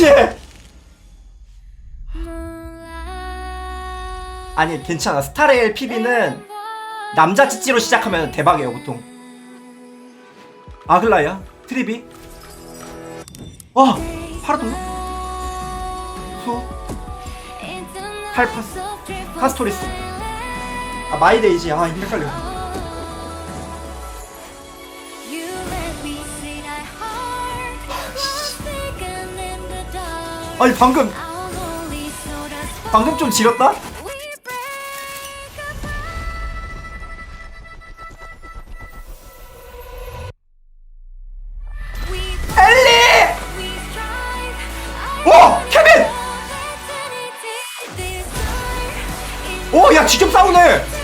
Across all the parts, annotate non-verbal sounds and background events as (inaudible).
섹시해 아니 괜찮아. 스타레일 PB는 남자 찌찌로 시작하면 대박이에요 보통. 아글라야? 트리비? 와 파라돈가 수 칼파스? 카스토리스? 아 마이데이지. 아 이거 헷갈려 아니 방금 방금 좀 지렸다? 야 직접 싸우네!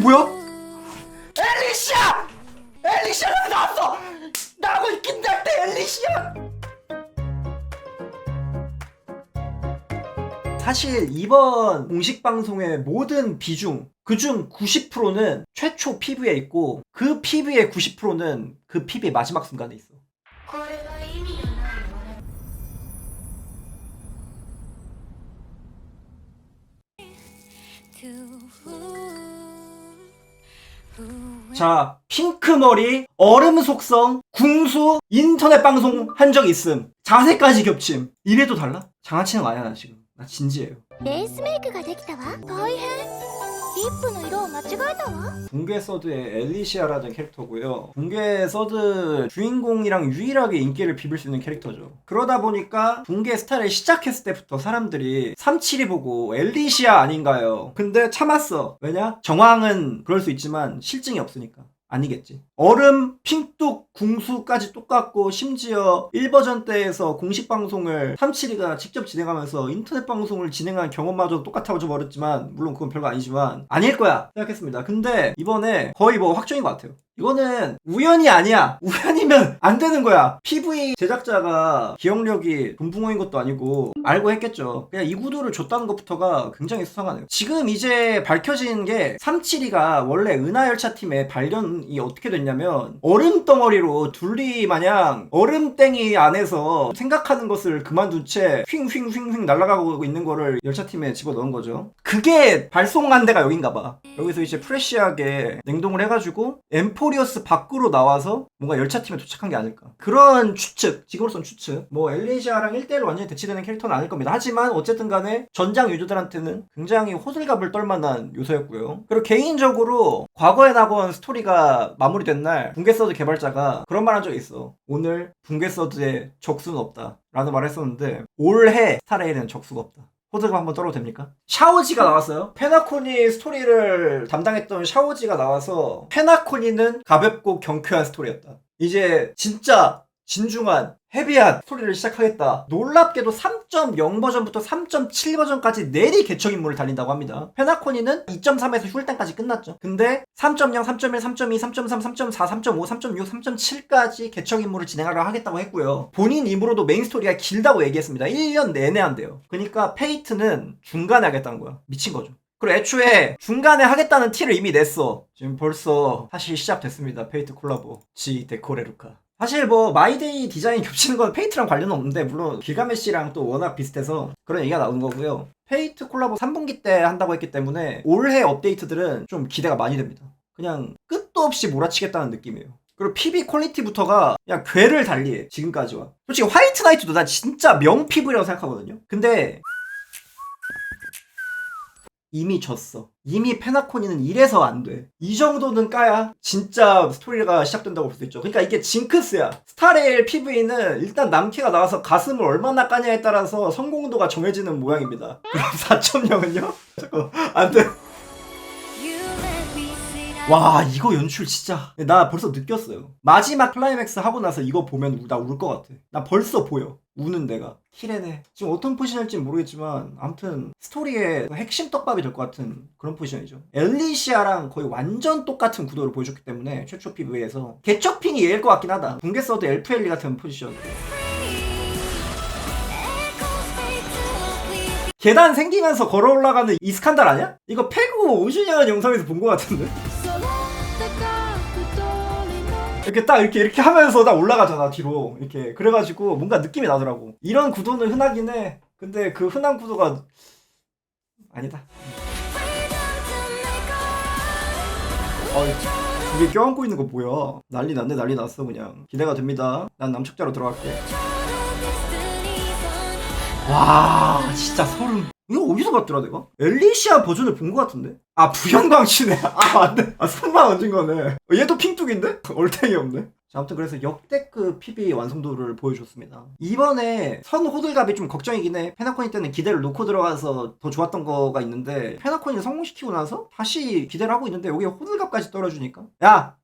뭐야? 엘리시아! 엘리시아가 나왔어! 나하고 있긴 때 엘리시아! 사실 이번 공식 방송의 모든 비중 그중 90%는 최초 PV에 있고 그 PV의 90%는 그 PV의 마지막 순간에 있어. to who 자, 핑크머리, 얼음 속성, 궁수, 인터넷 방송 한 적 있음. 자세까지 겹침. 이래도 달라? 장난치는 거 아니야, 나 지금. 나 진지해요. レースメイクができたわ大変 リップの色を間違えたわ 붕괴 서드의 엘리시아라는 캐릭터고요. 붕괴 서드 주인공이랑 유일하게 인기를 비빌 수 있는 캐릭터죠. 그러다 보니까 붕괴 스타를 시작했을 때부터 사람들이 37이 보고 엘리시아 아닌가요? 근데 참았어. 왜냐? 정황은 그럴 수 있지만 실증이 없으니까. 아니겠지. 얼음, 핑뚝, 궁수까지 똑같고 심지어 1버전 때에서 공식 방송을 37이가 직접 진행하면서 인터넷 방송을 진행한 경험마저 똑같아져 버렸지만 물론 그건 별거 아니지만 아닐 거야 생각했습니다. 근데 이번에 거의 뭐 확정인 것 같아요. 이거는 우연이 아니야. 우연이면 안 되는 거야. PV 제작자가 기억력이 돈붕어인 것도 아니고 알고 했겠죠. 그냥 이 구도를 줬다는 것부터가 굉장히 수상하네요. 지금 이제 밝혀진 게 372가 원래 은하열차 팀의 발견이 어떻게 됐냐면 얼음 덩어리로 둘리 마냥 얼음땡이 안에서 생각하는 것을 그만둔 채 휙휙휙휙 날아가고 있는 거를 열차팀에 집어넣은 거죠. 그게 발송한 데가 여긴가 봐. 여기서 이제 프레시하게 냉동을 해가지고 엠포리어스 밖으로 나와서 뭔가 열차팀에 도착한 게 아닐까. 그런 추측, 지금으로선 추측. 뭐 엘리시아랑 1대1 완전히 대치되는 캐릭터는 아닐 겁니다. 하지만 어쨌든 간에 전장 유저들한테는 굉장히 호들갑을 떨만한 요소였고요. 그리고 개인적으로 과거에 나온 스토리가 마무리된 날 붕괴서드 개발자가 그런 말 한 적이 있어. 오늘 붕괴서드에 적수는 없다. 라는 말을 했었는데 올해 스타레일은 적수가 없다. 호드가 한번 떨어도 됩니까? 샤오지가 나왔어요. 페나코니 스토리를 담당했던 샤오지가 나와서 페나코니는 가볍고 경쾌한 스토리였다. 이제 진짜 진중한 헤비한 스토리를 시작하겠다. 놀랍게도 3.0 버전부터 3.7 버전까지 내리 개척 임무를 달린다고 합니다. 페나코니는 2.3에서 휴일단까지 끝났죠. 근데 3.0, 3.1, 3.2, 3.3, 3.4, 3.5, 3.6, 3.7까지 개척 임무를 진행하려 하겠다고 했고요. 본인 입으로도 메인 스토리가 길다고 얘기했습니다. 1년 내내 한대요. 그러니까 페이트는 중간에 하겠다는 거야. 미친 거죠. 그리고 애초에 중간에 하겠다는 티를 이미 냈어. 지금 벌써 사실 시작됐습니다. 페이트 콜라보. 지 데코레루카. 사실 뭐 마이데이 디자인 겹치는 건 페이트랑 관련은 없는데 물론 길가메시랑 또 워낙 비슷해서 그런 얘기가 나온 거고요. 페이트 콜라보 3분기 때 한다고 했기 때문에 올해 업데이트들은 좀 기대가 많이 됩니다. 그냥 끝도 없이 몰아치겠다는 느낌이에요. 그리고 PB 퀄리티부터가 그냥 괴를 달리해 지금까지와. 솔직히 화이트 나이트도 난 진짜 명 피부라고 생각하거든요. 근데 이미 졌어. 이미 페나코니는 이래서 안 돼. 이 정도는 까야 진짜 스토리가 시작된다고 볼 수 있죠. 그러니까 이게 징크스야. 스타레일 PV는 일단 남캐가 나와서 가슴을 얼마나 까냐에 따라서 성공도가 정해지는 모양입니다. 그럼 (laughs) 4.0은요? 잠깐 안 돼. 와 이거 연출 진짜 나 벌써 느꼈어요 마지막 클라이맥스 하고 나서 이거 보면 나 울 것 같아 나 벌써 보여 우는 데가. 키레네 지금 어떤 포지션일지 모르겠지만 아무튼 스토리의 핵심 떡밥이 될 것 같은 그런 포지션이죠. 엘리시아랑 거의 완전 똑같은 구도를 보여줬기 때문에 최초 PV에서 개척핑이 얘일 것 같긴 하다. 붕괴 서드 엘프엘리 같은 포지션. 계단 생기면서 걸어 올라가는 이 스칸달 아니야? 이거 패고 5주년 영상에서 본 것 같은데 이렇게 딱 이렇게 이렇게 하면서 딱 올라가잖아 뒤로. 이렇게. 그래가지고 뭔가 느낌이 나더라고. 이런 구도는 흔하긴 해. 근데 그 흔한 구도가 아니다. 어 이게 껴안고 있는 거 뭐야? 난리 났네 난리 났어 그냥. 기대가 됩니다. 난 남측자로 들어갈게. 와 진짜 소름 이거 어디서 봤더라 내가? 엘리시아 버전을 본 것 같은데? 아 부영광치네 아 맞네 아 손만 얹은 거네 얘도 핑뚝인데? (laughs) 얼탱이 없네 자, 아무튼 그래서 역대급 PB 완성도를 보여줬습니다. 이번에 선 호들갑이 좀 걱정이긴 해. 페나코니 때는 기대를 놓고 들어가서 더 좋았던 거가 있는데 페나코니 성공시키고 나서 다시 기대를 하고 있는데 여기 호들갑까지 떨어주니까 야!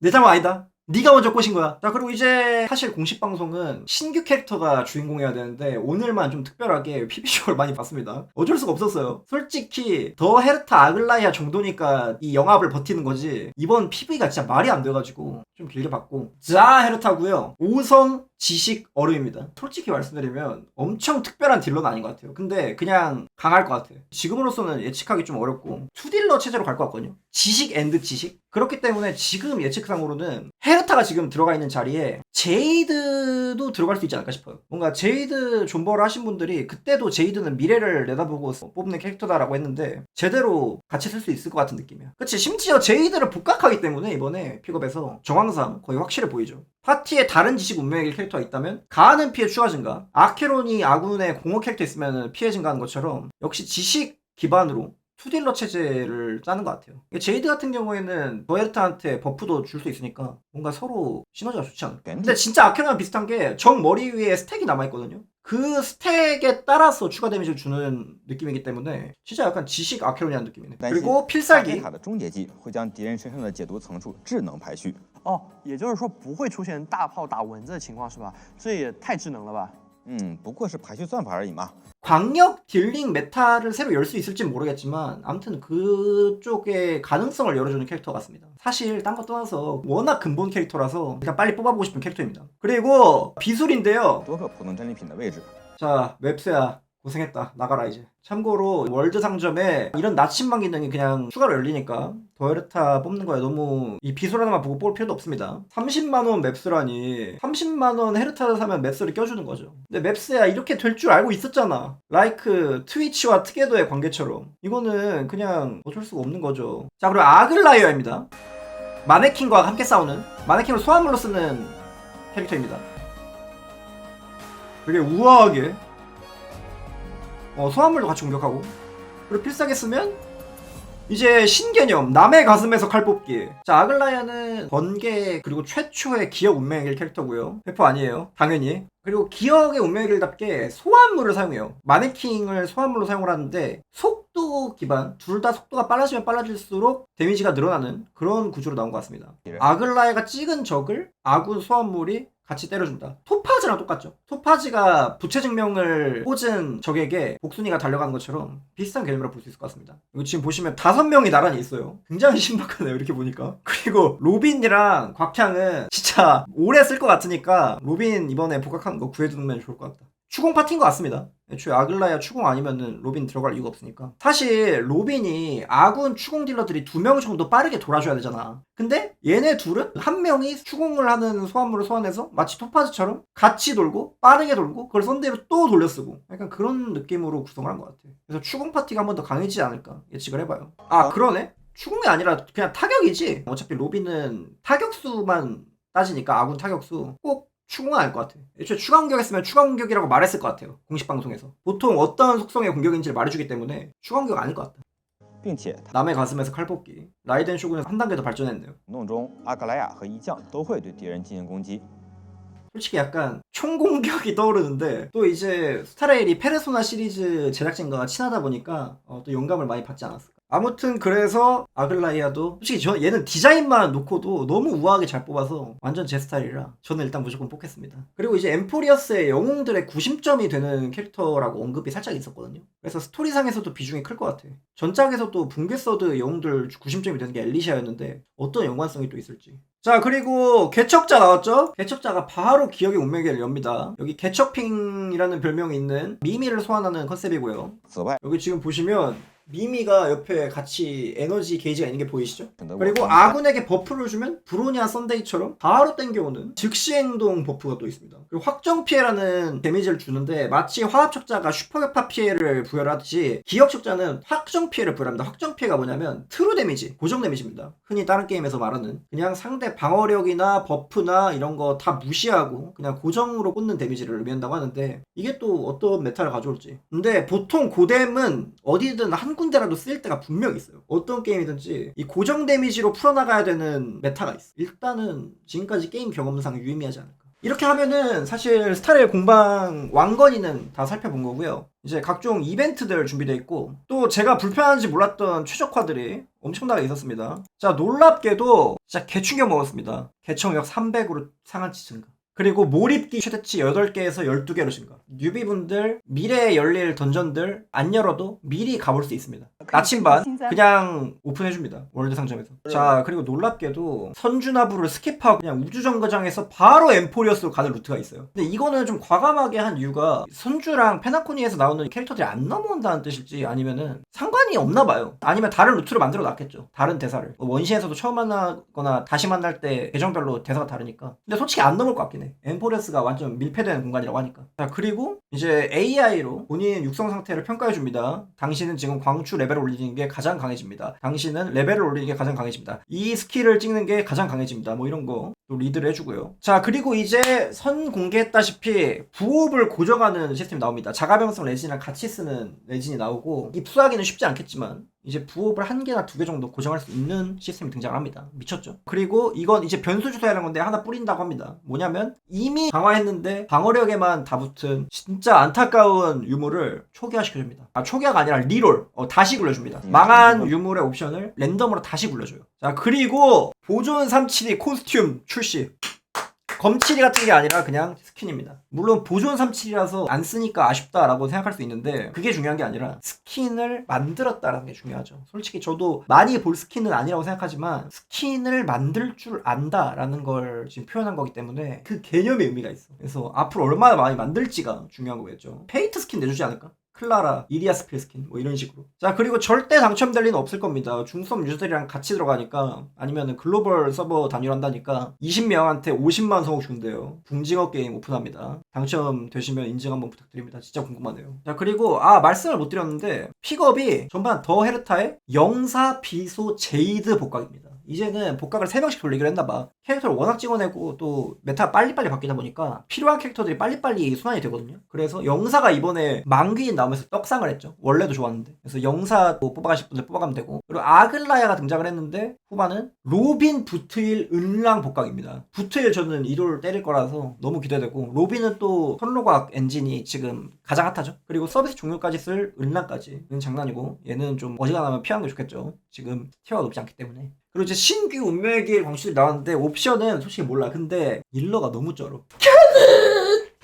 내 잘못 아니다. 네가 먼저 꼬신 거야. 자 그리고 이제 사실 공식 방송은 신규 캐릭터가 주인공이어야 되는데 오늘만 좀 특별하게 PB쇼를 많이 봤습니다. 어쩔 수가 없었어요. 솔직히 더 헤르타 아글라이아 정도니까 이 영합을 버티는 거지. 이번 PV가 진짜 말이 안 돼가지고 좀 길게 봤고 자 헤르타고요. 오성 지식 얼음입니다. 솔직히 말씀드리면 엄청 특별한 딜러는 아닌 것 같아요. 근데 그냥 강할 것 같아요. 지금으로서는 예측하기 좀 어렵고 투딜러 체제로 갈 것 같거든요. 지식 앤드 지식. 그렇기 때문에 지금 예측상으로는 헤르타가 지금 들어가 있는 자리에 제이드 도 들어갈 수 있지 않을까 싶어요. 뭔가 제이드 존버를 하신 분들이 그때도 제이드는 미래를 내다보고 뽑는 캐릭터다라고 했는데 제대로 같이 쓸 수 있을 것 같은 느낌이야. 그치 심지어 제이드를 복각하기 때문에 이번에 픽업에서 정황상 거의 확실해 보이죠. 파티에 다른 지식 운명의 캐릭터가 있다면 가하는 피해 추가 증가 아케론이 아군의 공허 캐릭터 있으면 피해 증가하는 것처럼 역시 지식 기반으로 투딜러 체제를 짜는 것 같아요. 제이드 같은 경우에는 도에르타한테 버프도 줄 수 있으니까 뭔가 서로 시너지가 좋지 않을까. 근데 진짜 아케론이랑 비슷한 게 정 머리 위에 스택이 남아있거든요. 그 스택에 따라서 추가 데미지를 주는 느낌이기 때문에 진짜 약간 지식 아케론이라는 느낌이네. 担心 그리고 大 필살기 塔的终结技会将敌人身上的解毒层数智能排序。哦，也就是说不会出现大炮打蚊子的情况是吧？这也太智能了吧！ 嗯，不过是排序算法而已嘛。 광역 딜링 메타를 새로 열 수 있을지 모르겠지만 아무튼 그쪽에 가능성을 열어주는 캐릭터 같습니다. 사실 딴 거 떠나서 워낙 근본 캐릭터라서 그냥 빨리 뽑아보고 싶은 캐릭터입니다. 그리고 비술인데요. 多个普通战利品的位置， 자 웹스야 고생했다 나가라 이제. 참고로 월드 상점에 이런 나침반 기능이 그냥 추가로 열리니까 도에르타 뽑는 거에 너무 이 비술 하나만 보고 뽑을 필요도 없습니다. 30만원 맵스라니 30만원 헤르타를 사면 맵스를 껴주는 거죠. 근데 맵스야 이렇게 될 줄 알고 있었잖아. 라이크 트위치와 트게더의 관계처럼 이거는 그냥 어쩔 수가 없는 거죠. 자 그리고 아글라이어입니다. 마네킹과 함께 싸우는 마네킹을 소환물로 쓰는 캐릭터입니다. 되게 우아하게 어, 소환물도 같이 공격하고. 그리고 필살기 쓰면 이제 신개념 남의 가슴에서 칼 뽑기. 자 아글라이아는 번개 그리고 최초의 기억 운명의 길 캐릭터고요. 페퍼 아니에요. 당연히. 그리고 기억의 운명의 길답게 소환물을 사용해요. 마네킹을 소환물로 사용을 하는데 속도 기반 둘 다 속도가 빨라지면 빨라질수록 데미지가 늘어나는 그런 구조로 나온 것 같습니다. 아글라이아가 찍은 적을 아군 소환물이 같이 때려준다. 토파즈랑 똑같죠. 토파즈가 부채 증명을 꽂은 적에게 복순이가 달려가는 것처럼 비슷한 개념이라고 볼수 있을 것 같습니다. 지금 보시면 다섯 명이 나란히 있어요. 굉장히 (laughs) 신박하네요. 이렇게 보니까. 그리고 로빈이랑 곽향은 진짜 오래 쓸 것 같으니까 로빈 이번에 복각하는 거 구해두면 좋을 것 같다. 추공 파티인 것 같습니다. 애초에 아글라야 추공 아니면은 로빈 들어갈 이유가 없으니까. 사실 로빈이 아군 추공 딜러들이 두 명 정도 빠르게 돌아줘야 되잖아. 근데 얘네 둘은 한 명이 추공을 하는 소환물을 소환해서 마치 토파즈처럼 같이 돌고 빠르게 돌고 그걸 선대로 또 돌려쓰고 약간 그런 느낌으로 구성을 한 것 같아. 그래서 추공 파티가 한 번 더 강해지지 않을까 예측을 해봐요. 아 그러네. 추공이 아니라 그냥 타격이지. 어차피 로빈은 타격수만 따지니까 아군 타격수 꼭 추궁은 아닐 것 같아. 애초에 추가 공격했으면 추가 공격이라고 말했을 것 같아요. 공식 방송에서. 보통 어떤 속성의 공격인지를 말해주기 때문에 추가 공격 아닐 것 같다. 并且塔 남의 가슴에서 칼 뽑기. 라이덴 쇼군은 한 단계 더 발전했네요. 行动中，阿格莱亚和一将都会对敌人进行攻击。 솔직히 약간 총공격이 떠오르는데 또 이제 스타레일이 페르소나 시리즈 제작진과 친하다 보니까 어, 또 영감을 많이 받지 않았을까. 아무튼 그래서 아글라이아도 솔직히 저 얘는 디자인만 놓고도 너무 우아하게 잘 뽑아서 완전 제 스타일이라 저는 일단 무조건 뽑겠습니다. 그리고 이제 엠포리어스의 영웅들의 구심점이 되는 캐릭터라고 언급이 살짝 있었거든요. 그래서 스토리상에서도 비중이 클 것 같아. 전작에서도 붕괴 서드 영웅들 구심점이 되는 게 엘리샤였는데 어떤 연관성이 또 있을지. 자 그리고 개척자 나왔죠? 개척자가 바로 기억의 운명을 엽니다. 여기 개척핑이라는 별명이 있는 미미를 소환하는 컨셉이고요. 여기 지금 보시면 미미가 옆에 같이 에너지 게이지가 있는 게 보이시죠? 그리고 아군에게 버프를 주면 브로냐 썬데이처럼 바로 땡겨오는 즉시 행동 버프가 또 있습니다. 그리고 확정 피해라는 데미지를 주는데 마치 화합 척자가 슈퍼격파 피해를 부여하듯이 기억 척자는 확정 피해를 부여합니다. 확정 피해가 뭐냐면 트루 데미지, 고정 데미지입니다. 흔히 다른 게임에서 말하는 그냥 상대 방어력이나 버프나 이런 거 다 무시하고 그냥 고정으로 꽂는 데미지를 의미한다고 하는데 이게 또 어떤 메타를 가져올지. 근데 보통 고뎀은 어디든 한 군데라도 쓰일 때가 분명히 있어요. 어떤 게임이든지 이 고정 데미지로 풀어나가야 되는 메타가 있어. 일단은 지금까지 게임 경험상 유의미하지 않을까. 이렇게 하면은 사실 스타레일 공방 왕건이는 다 살펴본 거고요. 이제 각종 이벤트들 준비되어 있고 또 제가 불편한지 몰랐던 최적화들이 엄청나게 있었습니다. 자 놀랍게도 진짜 개충격 먹었습니다. 개청력 300으로 상한치 증가. 그리고 몰입기 최대치 8개에서 12개로 증가. 뉴비분들 미래에 열릴 던전들 안 열어도 미리 가볼 수 있습니다. 나침반 그냥 오픈해줍니다. 월드 상점에서. 자 그리고 놀랍게도 선주나부를 스킵하고 그냥 우주정거장에서 바로 엠포리어스로 가는 루트가 있어요. 근데 이거는 좀 과감하게 한 이유가 선주랑 페나코니에서 나오는 캐릭터들이 안 넘어온다는 뜻일지 아니면은 상관이 없나 봐요. 아니면 다른 루트를 만들어 놨겠죠. 다른 대사를. 뭐 원시에서도 처음 만나거나 다시 만날 때 계정별로 대사가 다르니까. 근데 솔직히 안 넘을 것 같긴 해. 엠포리어스가 완전 밀폐되는 공간이라고 하니까. 자 그리고 이제 AI로 본인 육성 상태를 평가해 줍니다. 당신은 지금 광추 레벨 을 올리는 게 가장 강해집니다. 당신은 레벨을 올리는 게 가장 강해집니다. 이 스킬을 찍는 게 가장 강해집니다. 뭐 이런 거 또 리드를 해주고요. 자 그리고 이제 선 공개했다시피 부업을 고정하는 시스템이 나옵니다. 자가병성 레진이랑 같이 쓰는 레진이 나오고 입수하기는 쉽지 않겠지만 이제 부업을 한 개나 두 개 정도 고정할 수 있는 시스템이 등장합니다. 미쳤죠? 그리고 이건 이제 변수 주사라는 건데 하나 뿌린다고 합니다. 뭐냐면 이미 강화했는데 방어력에만 다 붙은 진짜 안타까운 유물을 초기화시켜줍니다. 아 초기화가 아니라 리롤 어, 다시 굴려줍니다. 망한 유물의 옵션을 랜덤으로 다시 굴려줘요. 자 그리고 보존 372 코스튬 출시. 검칠이 같은 게 아니라 그냥 스킨입니다. 물론 보존 37이라서 안 쓰니까 아쉽다라고 생각할 수 있는데 그게 중요한 게 아니라 스킨을 만들었다라는 게 중요하죠. 솔직히 저도 많이 볼 스킨은 아니라고 생각하지만 스킨을 만들 줄 안다라는 걸 지금 표현한 거기 때문에 그 개념의 의미가 있어. 그래서 앞으로 얼마나 많이 만들지가 중요한 거겠죠. 페이트 스킨 내주지 않을까? 클라라, 이리아 스 필 스킨 뭐 이런 식으로. 자 그리고 절대 당첨될 리는 없을 겁니다. 중섭 유저들이랑 같이 들어가니까 아니면은 글로벌 서버 단일한다니까 20명한테 50만 성우 준대요. 붕징어 게임 오픈합니다. 당첨되시면 인증 한번 부탁드립니다. 진짜 궁금하네요. 자 그리고 아 말씀을 못 드렸는데 픽업이 전반 더 헤르타의 영사 비소 제이드 복각입니다 이제는 복각을 3명씩 돌리기로 했나봐. 캐릭터를 워낙 찍어내고 또 메타 빨리빨리 바뀌다 보니까 필요한 캐릭터들이 빨리빨리 순환이 되거든요. 그래서 영사가 이번에 만귀인 나오면서 떡상을 했죠. 원래도 좋았는데. 그래서 영사 뭐 뽑아가실 분들 뽑아가면 되고. 그리고 아글라야가 등장을 했는데 후반은 로빈 부트일 은랑 복각입니다. 부트일 저는 이돌 때릴 거라서 너무 기대되고 로빈은 또 선로각 엔진이 지금 가장 핫하죠. 그리고 서비스 종료까지 쓸 은랑까지는 장난이고 얘는 좀 어지간하면 피하는 게 좋겠죠. 지금 티어가 높지 않기 때문에 그리고 이제 신규 운명의 길 광출이 나왔는데 옵션은 솔직히 몰라. 근데 일러가 너무 쩔어. (laughs)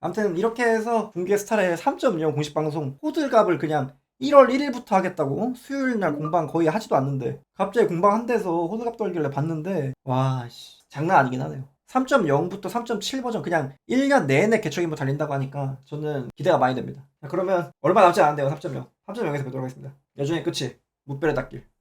아무튼 이렇게 해서 분계 스타의 3.0 공식 방송 호들갑을 그냥 1월 1일부터 하겠다고 수요일 날 공방 거의 하지도 않는데 갑자기 공방 한 데서 호들갑 떨길래 봤는데 와 씨, 장난 아니긴 하네요. 3.0부터 3.7 버전 그냥 1년 내내 개척인부 달린다고 하니까 저는 기대가 많이 됩니다. 자, 그러면 얼마 남지 않은데요 3.0. 3.0에서 뵙도록 하겠습니다. 여전히 끝이 무뼈의 닿길.